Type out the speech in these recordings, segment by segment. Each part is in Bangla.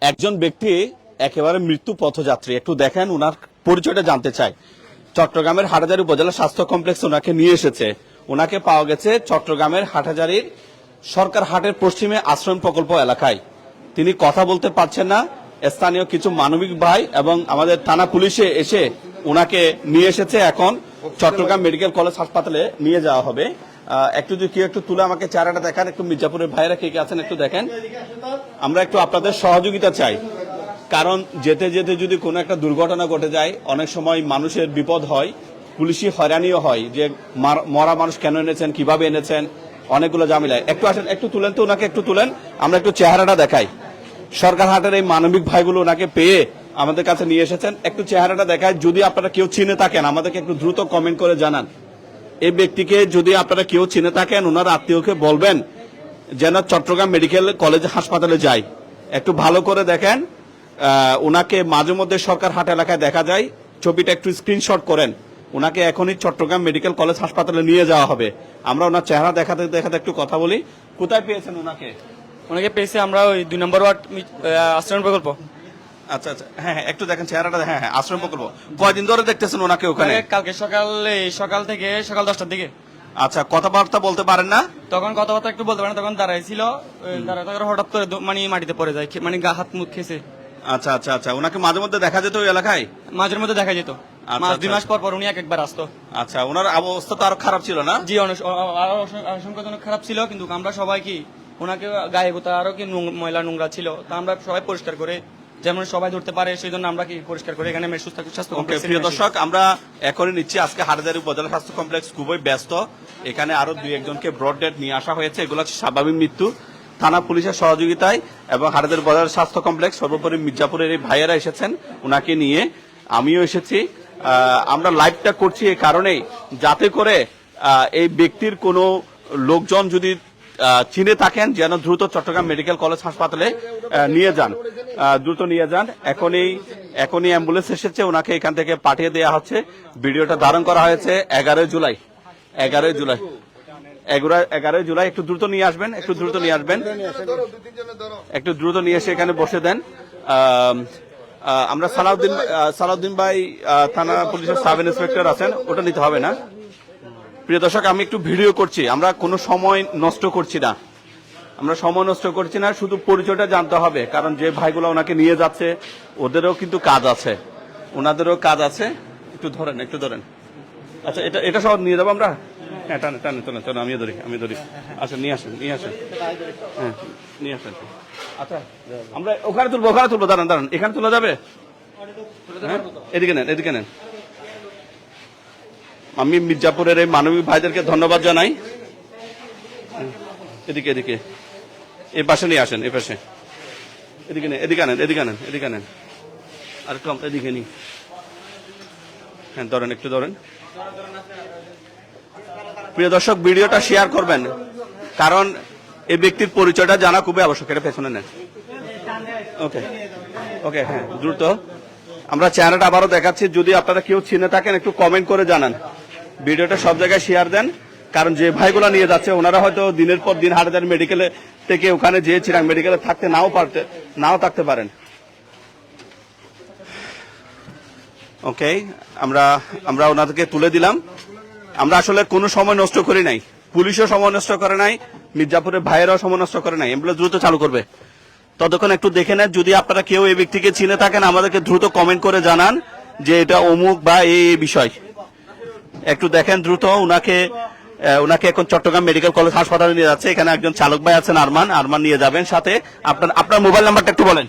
একজন ব্যক্তি একেবারে মৃত্যু পথযাত্রী। একটু দেখেন, উনার পরিচয়টা জানতে চাই। চট্টগ্রামের হাটাজারি উপজেলা স্বাস্থ্য কমপ্লেক্স ওনাকে নিয়ে এসেছে। ওনাকে পাওয়া গেছে চট্টগ্রামের হাটাজারির সরকার হাটের পশ্চিমে আশ্রম প্রকল্প এলাকায়। তিনি কথা বলতে পারছেন না। স্থানীয় কিছু মানবিক ভাই এবং আমাদের থানা পুলিশে এসে ওনাকে নিয়ে এসেছে। এখন চট্টগ্রাম মেডিকেল কলেজ হাসপাতালে নিয়ে যাওয়া হবে। একটু যদি কেউ একটু তুলে আমাকে চেহারাটা দেখান, একটু মির্জাপুরের ভাইরা কে কে আছেন একটু দেখেন। আমরা একটু আপনাদের সহযোগিতা চাই। কারণ যেতে যেতে যদি কোনো একটা দুর্ঘটনা ঘটে যায়, অনেক সময় মানুষের বিপদ হয়, পুলিশি হয়রানিও হয় যে মরা মানুষ কেন এনেছেন, কীভাবে এনেছেন, অনেকগুলো জামিলায় একটু আসেন, একটু তুলেন তো ওনাকে, একটু তুলেন। আমরা একটু চেহারাটা দেখাই। সরকার হাটের এই মানবিক ভাইগুলো ওনাকে পেয়ে আমাদের কাছে নিয়ে এসেছেন। একটু চেহারাটা দেখায়। যদি আপনারা কেউ চিনে থাকেন, আমাদেরকে একটু দ্রুত কমেন্ট করে জানান। এই ব্যক্তিকে যদি আপনারা কেউ চিনে থাকেন, ওনার আত্মীয়কে বলবেন যেন চট্টগ্রাম মেডিকেল কলেজ হাসপাতালে যায়। একটু ভালো করে দেখেন ওনাকে মাঝে মধ্যে সরকার হাট এলাকায় দেখা যায়। ছবিটা একটু স্ক্রিনশট করেন। ওনাকে এখনই চট্টগ্রাম মেডিকেল কলেজ হাসপাতালে নিয়ে যাওয়া হবে। আমরা ওনার চেহারা দেখাতে দেখাতে একটু কথা বলি। কোথায় পেয়েছেন ওনাকে? ওনাকে পেয়েছি আমরা ওই দুই নম্বর ওয়ার্ড আশ্রম প্রকল্প। আচ্ছা আচ্ছা। হ্যাঁ হ্যাঁ একটু দেখেন চেহারাটা হ্যাঁ হ্যাঁ আশ্রম প্রকল্প কয়দিন ধরে দেখতেছেন ওনাকে ওখানে? কালকে সকাল সকাল থেকে সকাল দশটার দিকে। আচ্ছা কথাবার্তা বলতে পারেন না? তখন কথাবার্তা একটু বলতে পারে না তখন দাঁড়াইছিল হঠাৎ করে মানে মাটিতে পড়ে যায় মানে গা হাত মুখ খেছে আচ্ছা আচ্ছা আচ্ছা। ওনাকে মাঝে মধ্যে দেখা যেত ওই এলাকায়? মাঝের মধ্যে দেখা যেত। আচ্ছা, মাস দুই আচ্ছা। মাস পর পর উনি এক একবার আসতো। আচ্ছা ওনার অবস্থা তো আরও খারাপ ছিল না? জি আরও অসং- খারাপ ছিল কিন্তু আমরা সবাই কি ওনাকে গায়ে গোতা আরও কি নোং- ময়লা নোংরা ছিল তা আমরা সবাই পরিষ্কার করে যেমন সবাই ধরতে পারে সেই জন্য আমরা কি পরিষ্কার করে এখানে সুস্থ স্বাস্থ্য কমপ্লেক্সে প্রিয় দর্শক আমরা এখনই নিচ্ছি। আজকে হাটাজারি উপজেলা স্বাস্থ্য কমপ্লেক্স খুবই ব্যস্ত। এখানে আরও দুই একজনকে ব্রড ডেট নিয়ে আসা হয়েছে। এগুলো হচ্ছে স্বাভাবিক মৃত্যু থানা পুলিশের সহযোগিতায় এবং হাটাজারি বাজার স্বাস্থ্য কমপ্লেক্স সর্বোপরি মির্জাপুরের এই ভাইয়েরা এসেছেন ওনাকে নিয়ে। আমিও এসেছি। আহ, আমরা লাইভটা করছি এই কারণেই যাতে করে আহ, এই ব্যক্তির কোনো লোকজন যদি চিনে থাকেন যেন দ্রুত চট্টগ্রাম মেডিকেল কলেজ হাসপাতালে নিয়ে যান। দ্রুত নিয়ে যান। এখনই এখনই অ্যাম্বুলেন্স এসেছে, ওনাকে এখান থেকে পাঠিয়ে দেওয়া হচ্ছে। ভিডিওটা ধারণ করা হয়েছে এগারোই জুলাই। এগারোই জুলাই। এগারো এগারোই জুলাই। একটু দ্রুত নিয়ে আসবেন, একটু দ্রুত নিয়ে আসবেন। একটু দ্রুত নিয়ে এসে এখানে বসে দেন। আমরা সালাউদ্দিন সালাউদ্দিন ভাই থানা পুলিশের সাব ইন্সপেক্টর আছেন, ওটা নিতে হবে না। প্রিয় দর্শক, আমি একটু ভিডিও করছি। আমরা কোনো সময় নষ্ট করছি না। আমরা সময় নষ্ট করছি না, শুধু পরিচয়টা জানতে হবে। কারণ যে ভাইগুলো ওনাকে নিয়ে যাচ্ছে, ওদেরও কিন্তু কাজ আছে। ওনাদেরও কাজ আছে। একটু ধরেন একটু ধরেন। আচ্ছা এটা এটা সব নিয়ে যাব আমরা? হ্যাঁ টানে টানে চলেন চলেন আমিও ধরি আমি ধরি। আচ্ছা নিয়ে আসেন নিয়ে আসেন। হ্যাঁ নিয়ে আসেন। আচ্ছা আমরা ওখানে তুলবো ওখানে তুলবো। দাঁড়ান দাঁড়ান, এখানে তোলা যাবে? হ্যাঁ এদিকে নেন এদিকে নেন। আমি মির্জাপুরের এই মানবিক ভাইদেরকে ধন্যবাদ জানাই। এদিকে এদিকে। এই পাশে নিয়ে আসেন এ পাশে। এদিকে নেন, এদিকে আনেন এদিকে আনেন এদিকে আনেন। আর আম- এদিকে নি হ্যাঁ ধরেন, একটু ধরেন। প্রিয় দর্শক, ভিডিওটা শেয়ার করবেন। কারণ এই ব্যক্তির পরিচয়টা জানা খুবই আবশ্যক। এটা পেছনে নেন। ওকে ওকে হ্যাঁ দ্রুত। আমরা চেহারাটা আবারও দেখাচ্ছি। যদি আপনারা কেউ চিনে থাকেন, একটু কমেন্ট করে জানান। ভিডিওটা সব জায়গায় শেয়ার দেন। কারণ যে ভাইগুলো নিয়ে যাচ্ছে, ওনারা হয়তো দিনের পর দিন হাটাজার মেডিকেলে থেকে ওখানে যেয়ে চিরাং মেডিকেলে থাকতে নাও পারতে, নাও থাকতে পারেন। ওকে আমরা আমরা ওনাদেরকে তুলে দিলাম। আমরা আসলে কোনো সময় নষ্ট করি নাই। পুলিশও সময় নষ্ট করে নাই, মির্জাপুরের ভাইয়েরাও সময় নষ্ট করে নাই। এগুলো দ্রুত চালু করবে। ততক্ষণ একটু দেখে নেন, যদি আপনারা কেউ এই ব্যক্তিকে চিনে থাকেন, আমাদেরকে দ্রুত কমেন্ট করে জানান যে এটা অমুক বা এই বিষয়। একটু দেখেন দ্রুত উনাকে উনাকে এখন চট্টগ্রাম মেডিকেল কলেজ হাসপাতালে নিয়ে যাচ্ছে। এখানে একজন চালক ভাই আছেন আরমান। আরমান নিয়ে যাবেন সাথে। আপনার আপনার মোবাইল নাম্বারটা একটু বলেন।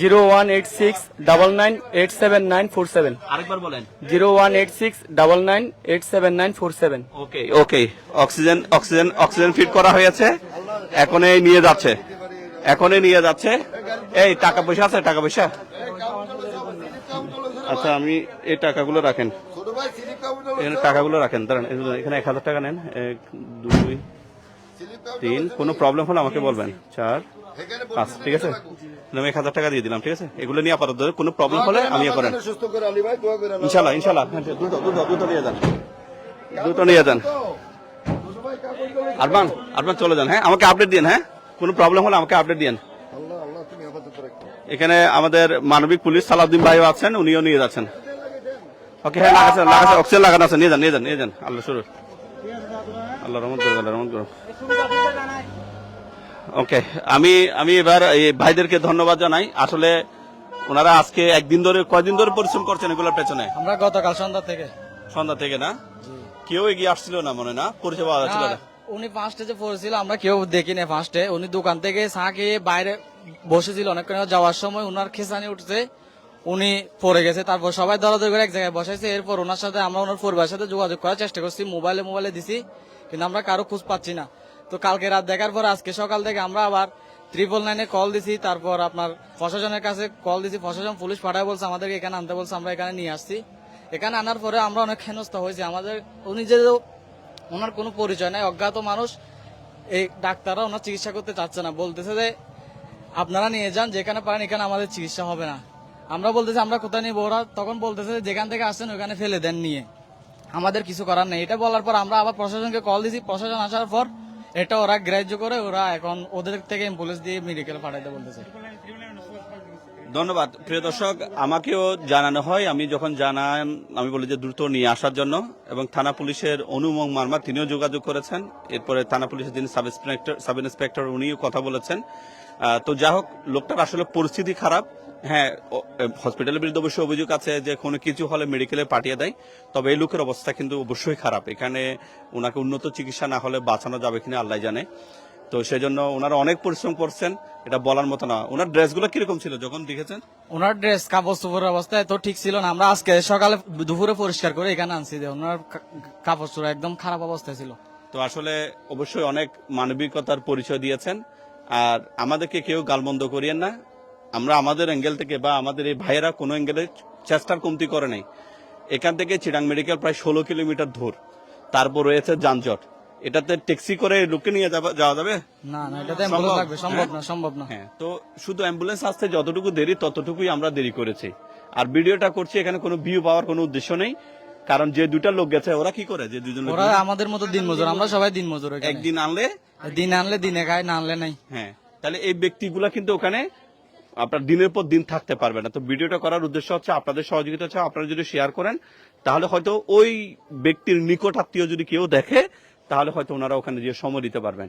Zero one eight six double nine eight seven nine four seven. আরেকবার বলেন। Zero one eight six double nine eight seven nine four seven. Okay okay. Oxygen oxygen oxygen fit করা হয়েছে। এখনই নিয়ে যাচ্ছে। এখনই নিয়ে যাচ্ছে। এই টাকা পয়সা আছে টাকা পয়সা? আচ্ছা আমি এই টাকাগুলো রাখেন। এখানে টাকাগুলো রাখেন দাঁড়ান এখানে এক হাজার টাকা নেন এক দুই তিন কোনো প্রবলেম হলে আমাকে বলবেন। চার পাঁচ ঠিক আছে? আমি এক হাজার টাকা দিয়ে দিলাম ঠিক আছে? এগুলো নিয়ে আপাতত কোনো প্রবলেম হলে আমি করেন। ইনশাল্লাহ ইনশাল্লাহ হ্যাঁ, দ্রুত দ্রুত দ্রুত নিয়ে যান। দ্রুত নিয়ে যান। আরমান আরমান চলে যান হ্যাঁ আমাকে আপডেট দিন হ্যাঁ? কোনো প্রবলেম হলে আমাকে আপডেট দিন। এখানে আমাদের মানবিক পুলিশ সালাউদ্দিন ভাইও আছেন উনিও নিয়ে যাচ্ছেন। ওকে হ্যাঁ লাগাচ্ছে লাগাচ্ছে অক্সিজেন লাগানো আছে নিয়ে যান নিয়ে যান নিয়ে যান আল্লাহ শুরু। আল্লাহ রহমত করুন আল্লাহ রহমত করুন ওকে আমি আমি এবার এই ভাইদেরকে ধন্যবাদ জানাই। আসলে ওনারা আজকে একদিন ধরে কয়দিন ধরে পরিশ্রম করছেন এগুলোর পেছনে? আমরা গতকাল সন্ধ্যা থেকে। সন্ধ্যা থেকে না? কেউ এগিয়ে আসছিল না মনে না? পরিচয় পাওয়া যাচ্ছিল না উনি ফার্স্টে যে পড়েছিল আমরা কেউ দেখিনি ফার্স্টে উনি দোকান থেকে চা খেয়ে বাইরে বসেছিল অনেকক্ষণ যাওয়ার সময়। উনার খেসানি উঠছে। উনি পড়ে গেছে, তারপর সবাই দরাদরি করে এক জায়গায় বসাইছে, এরপর ওনার সাথে আমরা ওনার পরিবারের সাথে যোগাযোগ করার চেষ্টা করছি, মোবাইলে মোবাইলে দিছি, কিন্তু আমরা কারও খোঁজ পাচ্ছি না। তো কালকে রাত দেখার পর, আজকে সকাল থেকে আমরা আবার ট্রিপল নাইনে কল দিছি, তারপর আপনার প্রশাসনের কাছে কল দিছি, প্রশাসন পুলিশ পাঠায় বলছে, আমাদেরকে এখানে আনতে বলছে, আমরা এখানে নিয়ে আসছি। এখানে আনার পরে আমরা অনেক হেনস্থা হয়েছি, আমাদের উনি যে ওনার কোনো পরিচয় নাই, অজ্ঞাত মানুষ, এই ডাক্তাররা ওনার চিকিৎসা করতে চাচ্ছে না, বলতেছে যে আপনারা নিয়ে যান, যেখানে পারেন এখানে আমাদের চিকিৎসা হবে না। আমরা বলতেছি, আমরা কোথায় নিব? ওরা তখন বলতেছে, যেখান থেকে আসছেন, ওখানে ফেলে দেন নিয়ে। আমাদের কিছু করার নেই। এটা বলার পর আমরা আবার প্রশাসনকে কল দিছি। প্রশাসন আসার পর এটা ওরা গ্রাহ্য করে, ওরা এখন ওদের থেকে অ্যাম্বুলেন্স দিয়ে মেডিকেল পাঠাইতে বলতেছে। ধন্যবাদ। প্রিয় দর্শক, আমাকেও জানানো হয়, আমি যখন জানান, আমি বলি যে দ্রুত নিয়ে আসার জন্য, এবং থানা পুলিশের অনুমং মার্মা, তিনিও যোগাযোগ করেছেন। এরপরে থানা পুলিশের যিনি সাব ইন্সপেক্টর সাব ইন্সপেক্টর, উনিও কথা বলেছেন। তো যা হোক, লোকটার আসলে পরিস্থিতি খারাপ। হ্যাঁ হসপিটালের বিরুদ্ধে অবশ্যই অভিযোগ আছে যে কোনো কিছু হলে মেডিকেলে পাঠিয়ে দেয়। তবে এই লোকের অবস্থা কিন্তু অবশ্যই খারাপ। এখানে ওনাকে উন্নত চিকিৎসা না হলে বাঁচানো যাবে কিনা আল্লাহ জানে। তো সেই জন্য ওনারা অনেক পরিশ্রম করছেন এটা বলার মতো না। ওনার ড্রেসগুলো কীরকম ছিল যখন দেখেছেন? ওনার ড্রেস কাপড় চোপড়ের অবস্থা এত ঠিক ছিল না। আমরা আজকে সকালে দুপুরে পরিষ্কার করে এখানে আনছি যে ওনার কাপড় চোপড় একদম খারাপ অবস্থায় ছিল। তো আসলে অবশ্যই অনেক মানবিকতার পরিচয় দিয়েছেন। আর আমাদেরকে কেউ গালমন্দ করিয়েন না। আমরা আমাদের অ্যাঙ্গেল থেকে বা আমাদের এই ভাইয়েরা কোনো অ্যাঙ্গেলে চেষ্টার কমতি করে নাই। এখান থেকে চিরাং মেডিকেল প্রায় ষোলো কিলোমিটার দূর। তারপর রয়েছে যানজট। এটাতে ট্যাক্সি করে লোককে নিয়ে যাওয়া যাবে? না না এটাতে অ্যাম্বুলেন্স লাগবে সম্ভব না সম্ভব না। হ্যাঁ তো শুধু অ্যাম্বুলেন্স আসতে যতটুকু দেরি ততটুকুই আমরা দেরি করেছি। আর ভিডিওটা করছি এখানে কোনো ভিউ পাওয়ার কোনো উদ্দেশ্য নেই। কারণ যে দুইটা লোক গেছে ওরা কি করে? যে দুজন ওরা আমাদের মতো দিন মজুর আমরা সবাই দিন মজুর একদিন আনলে? দিন আনলে দিনে খায় না আনলে নাই। হ্যাঁ তাহলে এই ব্যক্তিগুলা কিন্তু ওখানে আপনার দিনের পর দিন থাকতে পারবে না। তো ভিডিওটা করার উদ্দেশ্য হচ্ছে আপনাদের সহযোগিতা হচ্ছে আপনারা যদি শেয়ার করেন, তাহলে হয়তো ওই ব্যক্তির নিকট আত্মীয় যদি কেউ দেখে, তাহলে হয়তো ওনারা ওখানে গিয়ে সময় দিতে পারবেন।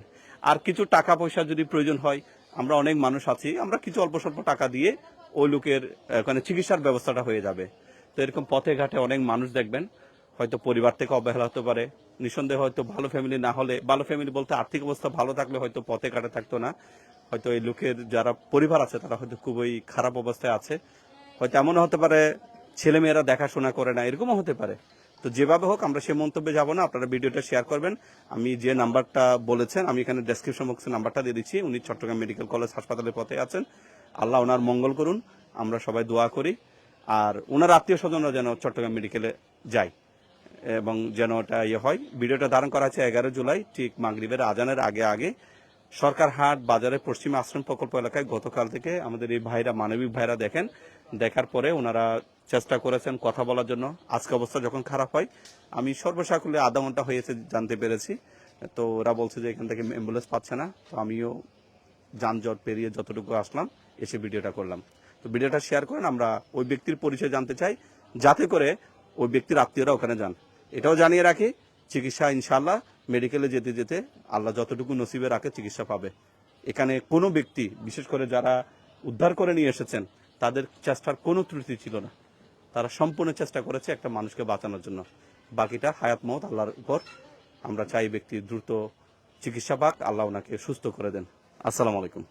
আর কিছু টাকা পয়সা যদি প্রয়োজন হয়, আমরা অনেক মানুষ আছি, আমরা কিছু অল্প স্বল্প টাকা দিয়ে ওই লোকের, ওখানে চিকিৎসার ব্যবস্থাটা হয়ে যাবে। তো এরকম পথে ঘাটে অনেক মানুষ দেখবেন, হয়তো পরিবার থেকে অবহেলা হতে পারে নিঃসন্দেহে হয়তো ভালো ফ্যামিলি না হলে, ভালো ফ্যামিলি বলতে আর্থিক অবস্থা ভালো থাকলে হয়তো পথে কাটে থাকতো না। হয়তো এই লোকের যারা পরিবার আছে, তারা হয়তো খুবই খারাপ অবস্থায় আছে। হয়তো এমনও হতে পারে ছেলে মেয়েরা দেখাশোনা করে না, এরকমও হতে পারে। তো যেভাবে হোক, আমরা সে মন্তব্যে যাব না, আপনারা ভিডিওটা শেয়ার করবেন। আমি যে নাম্বারটা বলেছেন, আমি এখানে ডেসক্রিপশন বক্সে নাম্বারটা দিয়ে দিচ্ছি। উনি চট্টগ্রাম মেডিকেল কলেজ হাসপাতালের পথে আছেন। আল্লাহ ওনার মঙ্গল করুন, আমরা সবাই দোয়া করি। আর ওনার আত্মীয় স্বজনরা যেন চট্টগ্রাম মেডিকেলে যায়। এবং যেন ওটা ইয়ে হয়। ভিডিওটা ধারণ করা হচ্ছে এগারো জুলাই, ঠিক মাগরিবের আজানের আগে আগে। সরকার হাট বাজারের পশ্চিম আশ্রম প্রকল্প এলাকায় গতকাল থেকে আমাদের এই ভাইরা, মানবিক ভাইরা দেখেন। দেখার পরে ওনারা চেষ্টা করেছেন কথা বলার জন্য। আজকে অবস্থা যখন খারাপ হয়, আমি সর্বসাকুলে আধা ঘণ্টা হয়েছে জানতে পেরেছি। তো ওরা বলছে যে এখান থেকে অ্যাম্বুলেন্স পাচ্ছে না। তো আমিও যানজট পেরিয়ে যতটুকু আসলাম, এসে ভিডিওটা করলাম। তো ভিডিওটা শেয়ার করেন, আমরা ওই ব্যক্তির পরিচয় জানতে চাই। যাতে করে ওই ব্যক্তির আত্মীয়রা ওখানে যান। এটাও জানিয়ে রাখি, চিকিৎসা ইনশাল্লাহ মেডিকেলে যেতে যেতে আল্লাহ যতটুকু নসিবে রাখে চিকিৎসা পাবে। এখানে কোনো ব্যক্তি, বিশেষ করে যারা উদ্ধার করে নিয়ে এসেছেন, তাদের চেষ্টার কোনো ত্রুটি ছিল না। তারা সম্পূর্ণ চেষ্টা করেছে একটা মানুষকে বাঁচানোর জন্য। বাকিটা হায়াত মত আল্লাহর উপর। আমরা চাই ব্যক্তি দ্রুত চিকিৎসা পাক, আল্লাহ ওনাকে সুস্থ করে দেন। আসসালামু আলাইকুম।